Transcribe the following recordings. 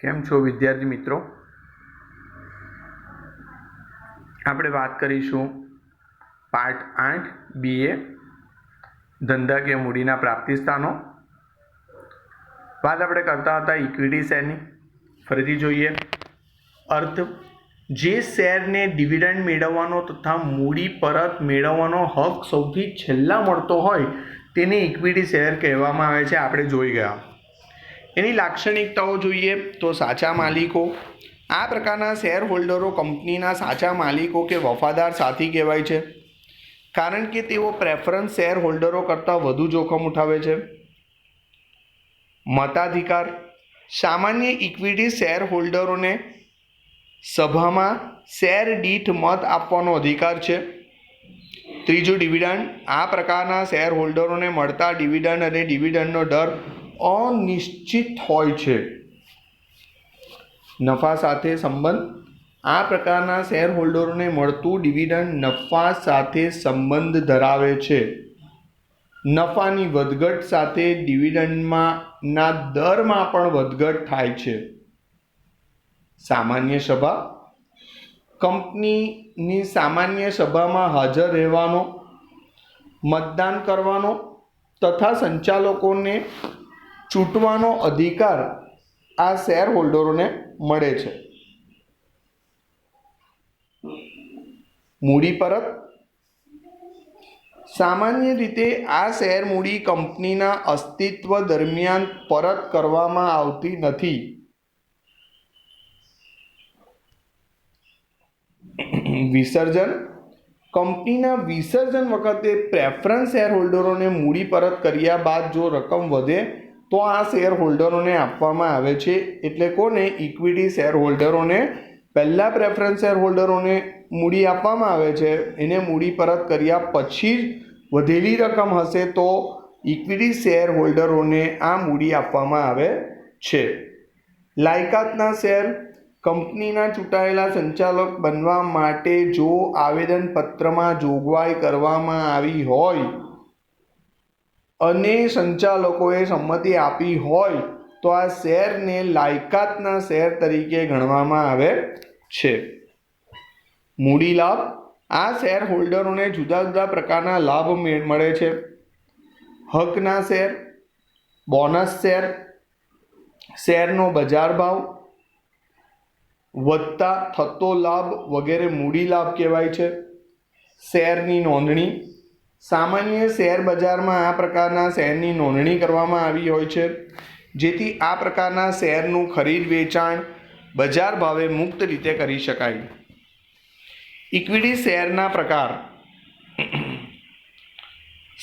કેમ છો વિદ્યાર્થી મિત્રો? આપણે વાત કરીશું પાર્ટ આઠ બીએ ધંધાકીય મૂડીના પ્રાપ્તિસ્થાનો. વાત આપણે કરતા હતા ઇક્વિટી શેરની. ફરીથી જોઈએ. અર્થ, જે શેરને ડિવિડન્ડ મેળવવાનો તથા મૂડી પરત મેળવવાનો હક સૌથી છેલ્લા મળતો હોય તેને ઇક્વિટી શેર કહેવામાં આવે છે. આપણે જોઈ ગયા. એની લાક્ષણિકતાઓ જોઈએ તો સાચા માલિકો, આ પ્રકારના શેર હોલ્ડરો કંપનીના સાચા માલિકો કે વફાદાર સાથી કહેવાય છે. કારણ કે તેઓ પ્રેફરન્સ શેર હોલ્ડરો કરતાં વધુ જોખમ ઉઠાવે છે. મતાધિકાર, સામાન્ય ઇક્વિટી શેર હોલ્ડરોને સભામાં શેર દીઠ મત આપવાનો અધિકાર છે. ત્રીજું ડિવિડન્ડ, આ પ્રકારના શેર હોલ્ડરોને મળતા ડિવિડન્ડ અને ડિવિડન્ડનો દર અનિશ્ચિત હોય છે. નફા સાથે સંબંધ. આ પ્રકારના શેર હોલ્ડરોને મળતું ડિવિડન્ડ નફા સાથે સંબંધ ધરાવે છે. નફાની વધઘટ સાથે ડિવિડન્ડમાં ના દરમાં પણ વધઘટ થાય છે. સામાન્ય સભા. કંપનીની સામાન્ય સભામાં હાજર રહેવાનો, મતદાન કરવાનો તથા સંચાલકોને ચૂંટવાનો અધિકાર આ શેર હોલ્ડરોને મળે છે. મૂડી પરત. સામાન્ય રીતે આ શેર મૂડી કંપનીના અસ્તિત્વ દરમિયાન પરત કરવામાં આવતી નથી. વિસર્જન. કંપનીના વિસર્જન વખતે પ્રેફરન્સ શેર હોલ્ડરોને મૂડી પરત કર્યા બાદ જો રકમ વધે તો આ શેર હોલ્ડરોને આપવામાં આવે છે. એટલે કોને? ઇક્વિટી શેર હોલ્ડરોને પહેલાં પ્રેફરન્સ શેર હોલ્ડરોને મૂડી આપવામાં આવે છે. એને મૂડી પરત કર્યા પછી જ વધેલી રકમ હશે તો ઇક્વિટી શેર હોલ્ડરોને આ મૂડી આપવામાં આવે છે. લાયકાતના શેર, કંપનીના ચૂંટાયેલા સંચાલક બનવા માટે જો આવેદનપત્રમાં જોગવાઈ કરવામાં આવી હોય અને સંચાલકોએ સંમતિ આપી હોય તો આ શેરને લાયકાતના શેર તરીકે ગણવામાં આવે છે. મૂડી લાભ. આ શેર હોલ્ડરોને જુદા જુદા પ્રકારના લાભ મળે છે. હકના શેર. Bonus share. શેરનો બજાર ભાવ. વધતા થતો લાભ વગેરે મૂડી લાભ કહેવાય છે. શેરની નોંધણી. સામાન્ય શેર બજારમાં આ પ્રકારના શેરની નોંધણી કરવામાં આવી હોય છે. જેથી આ પ્રકારના શેરનું ખરીદ, વેચાણ, બજાર ભાવે મુક્ત રીતે કરી શકાય. ઇક્વિટી શેરના પ્રકાર.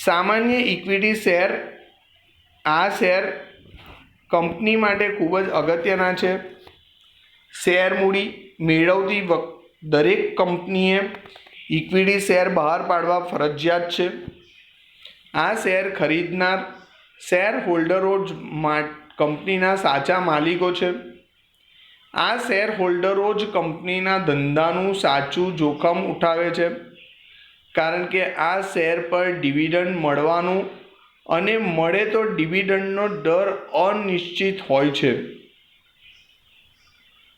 સામાન્ય ઇક્વિટી શેર આ શેર કંપની માટે ખૂબ જ અગત્યના છે. શેર મૂડી મેળવતી દરેક કંપનીએ ઇક્વિટી શેર બહાર પાડવા ફરજિયાત છે. આ શેર ખરીદનાર શેર હોલ્ડરો જ કંપનીના સાચા માલિકો છે. આ શેર હોલ્ડરો જ કંપનીના ધંધાનું સાચું જોખમ ઉઠાવે છે. કારણ કે આ શેર પર ડિવિડન્ડ મળવાનું અને મળે તો ડિવિડન્ડનો દર અનિશ્ચિત હોય છે.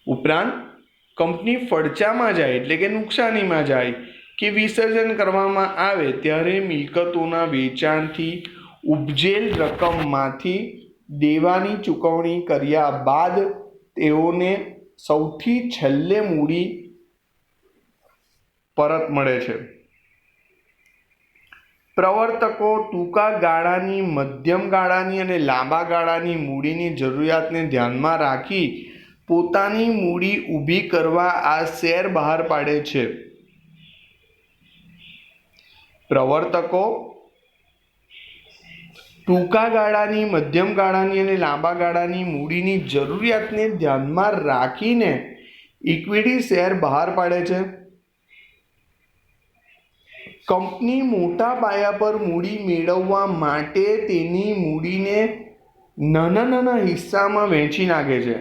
ઉપરાંત, કંપની ફડચામાં જાય એટલે કે નુકસાનીમાં જાય કે વિસર્જન કરવામાં આવે ત્યારે મિલકતોના વેચાણથી ઉપજેલ રકમમાંથી દેવાની ચૂકવણી કર્યા બાદ તેઓને સૌથી છેલ્લે મૂડી પરત મળે છે. પ્રવર્તકો ટૂંકા ગાળાની, મધ્યમ ગાળાની અને લાંબા ગાળાની મૂડીની જરૂરિયાતને ધ્યાનમાં રાખી પોતાની મૂડી ઊભી કરવા આ શેર બહાર પાડે છે. પ્રવર્તકો ટૂંકા ગાળાની, મધ્યમ ગાળાની અને લાંબા ગાળાની મૂડીની જરૂરિયાતને ધ્યાનમાં રાખીને ઇક્વિટી શેર બહાર પાડે છે. કંપની મોટા પાયા પર મૂડી મેળવવા માટે તેની મૂડીને નાના નાના હિસ્સામાં વહેંચી નાખે છે.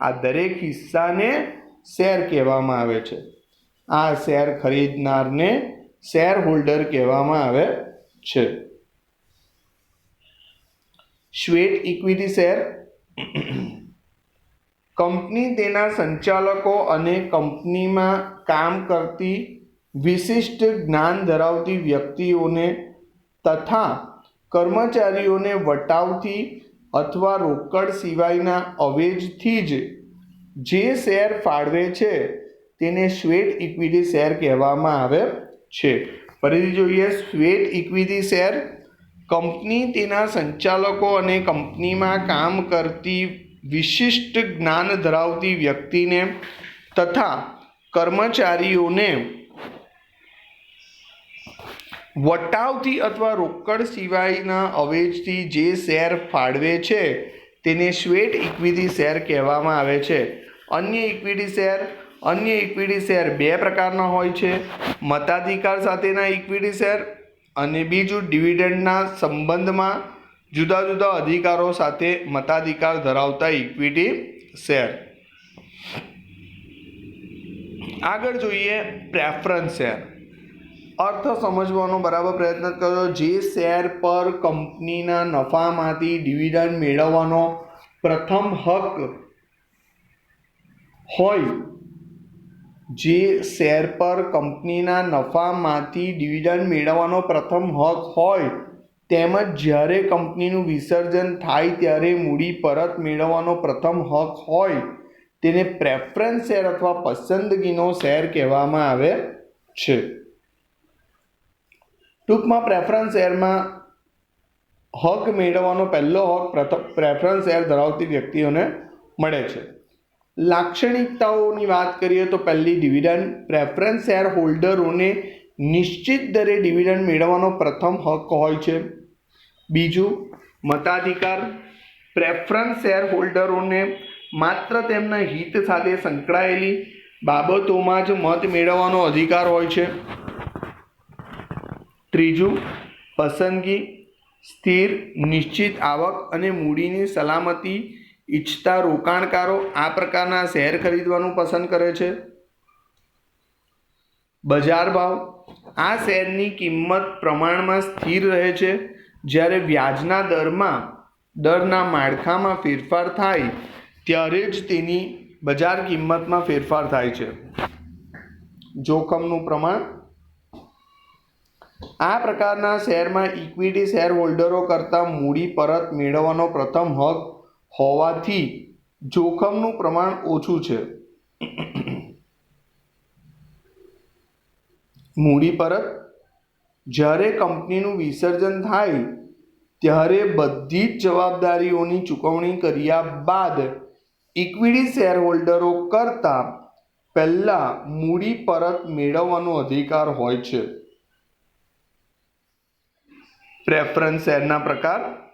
આ દરેક હિસ્સાને શેર કહેવામાં આવે છે. આ શેર ખરીદનારને શેર હોલ્ડર કહેવામાં આવે છે. શ્વેત ઇક્વિટી શેર કંપની તેના સંચાલકો અને કંપનીમાં કામ કરતી વિશિષ્ટ જ્ઞાન ધરાવતી વ્યક્તિઓને તથા કર્મચારીઓને વટાવથી અથવા રોકડ સિવાયના અવેજથી જ જે શેર ફાળવે છે તેને શ્વેત ઇક્વિટી શેર કહેવામાં આવે છે. ફરીથી જોઈએ શ્વેત ઇક્વિટી શેર કંપની તેના સંચાલકો અને કંપનીમાં કામ કરતી વિશિષ્ટ જ્ઞાન ધરાવતી વ્યક્તિને તથા કર્મચારીઓને વટાવથી અથવા રોકડ સિવાયના અવેજથી જે શેર ફાળવે છે, તેને શ્વેત ઇક્વિટી શેર કહેવામાં આવે છે. અન્ય ઇક્વિટી શેર અન્ય ઇક્વિટી શેર બે પ્રકારના હોય છે. મતાધિકાર સાથેના ઇક્વિટી શેર અને બીજું ડિવિડન્ડના સંબંધમાં જુદા જુદા અધિકારો સાથે મતાધિકાર ધરાવતા ઇક્વિટી શેર આગળ જોઈએ પ્રેફરન્સ શેર અર્થ સમજવાનો બરાબર પ્રયત્ન કરો જે શેર પર કંપનીના નફામાંથી ડિવિડન્ડ મેળવવાનો પ્રથમ હક હોય જે શેર પર કંપનીના નફામાંથી ડિવિડન્ડ મેળવવાનો પ્રથમ હક હોય, તેમજ જ્યારે કંપનીનું વિસર્જન થાય ત્યારે મૂડી પરત મેળવવાનો પ્રથમ હક હોય, તેને પ્રેફરન્સ શેર અથવા પસંદગીનો શેર કહેવામાં આવે છે. ટૂંકમાં પ્રેફરન્સ શેરમાં હક મેળવવાનો પહેલો હક પ્રથમ પ્રેફરન્સ શેર ધરાવતી વ્યક્તિઓને મળે છે. લાક્ષણિકતાઓની વાત કરીએ તો પહેલી ડિવિડન્ડ પ્રેફરન્સ શેર હોલ્ડરોને નિશ્ચિત દરે ડિવિડન્ડ મેળવવાનો પ્રથમ હક હોય છે. બીજું, મતાધિકાર. પ્રેફરન્સ શેર હોલ્ડરોને માત્ર તેમના હિત સાથે સંકળાયેલી બાબતોમાં જ મત મેળવવાનો અધિકાર હોય છે. ત્રીજું, પસંદગી. સ્થિર, નિશ્ચિત આવક અને મૂડીની સલામતી ઈચ્છતા રોકાણકારો આ પ્રકારના શેર ખરીદવાનું પસંદ કરે છે? બજાર ભાવ. આ શેરની કિંમત પ્રમાણમાં સ્થિર રહે છે. જ્યારે વ્યાજના દરમાં દરના માળખામાં ફેરફાર થાય, ત્યારે જ તેની બજાર કિંમતમાં ફેરફાર થાય છે. જોખમનું પ્રમાણ. આ પ્રકારના શેરમાં ઇક્વિટી શેર હોલ્ડરો કરતાં મૂડી પરત મેળવવાનો પ્રથમ હક હોવાથી જોખમનું પ્રમાણ ઓછું છે. મૂડી પરત, જ્યારે કંપનીનું વિસર્જન થાય, ત્યારે બધી જ જવાબદારીઓની ચૂકવણી કર્યા બાદ ઇક્વિટી શેર હોલ્ડરો કરતાં પહેલાં મૂડી પરત મેળવવાનો અધિકાર હોય છે. પ્રેફરન્સ શેરના પ્રકાર?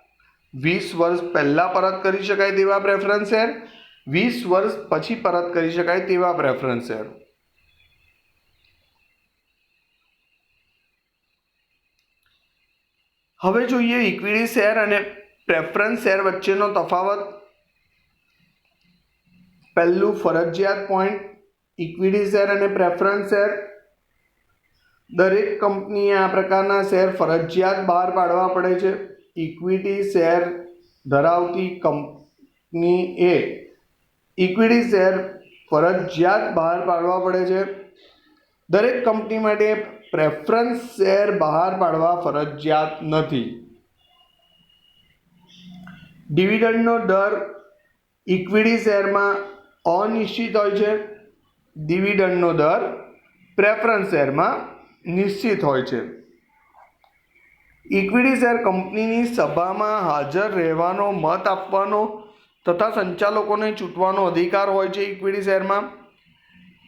વીસ વર્ષ પહેલાં પરત કરી શકાય તેવા પ્રેફરન્સ શેર, વીસ વર્ષ પછી પરત કરી શકાય તેવા પ્રેફરન્સ શેર. હવે જોઈએ ઇક્વિટી શેર અને પ્રેફરન્સ શેર વચ્ચેનો તફાવત. પહેલું ફરજિયાત પોઈન્ટ ઇક્વિટી શેર અને પ્રેફરન્સ શેર. દરેક કંપનીએ આ પ્રકારના શેર ફરજિયાત બહાર પાડવા પડે છે. ઇક્વિટી શેર ધરાવતી કંપની એ ઇક્વિટી શેર ફરજિયાત બહાર પાડવા પડે છે, દરેક કંપની માટે પ્રેફરન્સ શેર બહાર પાડવા ફરજિયાત નથી. ડિવિડન્ડનો દર ઇક્વિટી શેરમાં અનિશ્ચિત હોય છે. ડિવિડન્ડનો દર પ્રેફરન્સ શેરમાં નિશ્ચિત હોય છે. ઇક્વિટી શેર કંપનીની સભામાં હાજર રહેવાનો મત આપવાનો તથા સંચાલકોને ચૂંટવાનો અધિકાર હોય છે ઇક્વિટી શેરમાં.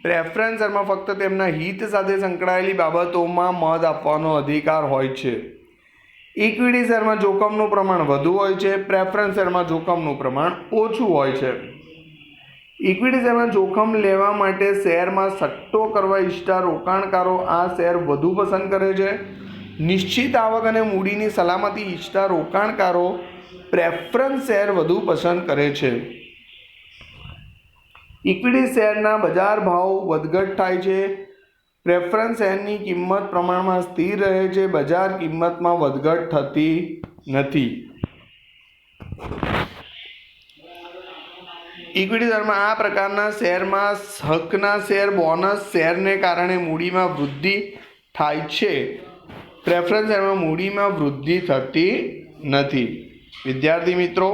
પ્રેફરન્સ શેરમાં ફક્ત તેમના હિત સાથે સંકળાયેલી બાબતોમાં મત આપવાનો અધિકાર હોય છે. ઇક્વિટી શેરમાં જોખમનું પ્રમાણ વધુ હોય છે, પ્રેફરન્સ શેરમાં જોખમનું પ્રમાણ ઓછું હોય છે. ઇક્વિટી શેરમાં જોખમ લેવા માટે શેરમાં સટ્ટો કરવા ઈચ્છતા રોકાણકારો આ શેર વધુ પસંદ કરે છે. નિશ્ચિત આવક અને મૂડીની સલામતી ઈચ્છતા રોકાણકારો પ્રેફરન્સ શેર વધુ પસંદ કરે છે. ઇક્વિટી શેરના બજાર ભાવ વધઘટ થાય છે. પ્રેફરન્સ શેરની કિંમત પ્રમાણમાં સ્થિર રહે છે. બજાર કિંમતમાં વધઘટ થતી નથી. ઇક્વિટી શેરમાં આ પ્રકારના શેરમાં હકના શેર બોનસ શેરને કારણે મૂડીમાં વૃદ્ધિ થાય છે. પ્રેફરન્સ એમાં મૂડીમાં વૃદ્ધિ થતી નથી. વિદ્યાર્થી મિત્રો,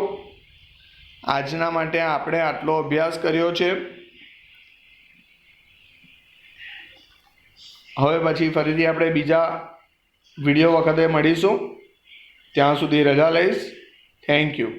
આજના માટે આપણે આટલો અભ્યાસ કર્યો છે. હવે પછી ફરીથી આપણે બીજા વીડિયો વખતે મળીશું. ત્યાં સુધી રજા લઈશ. Thank you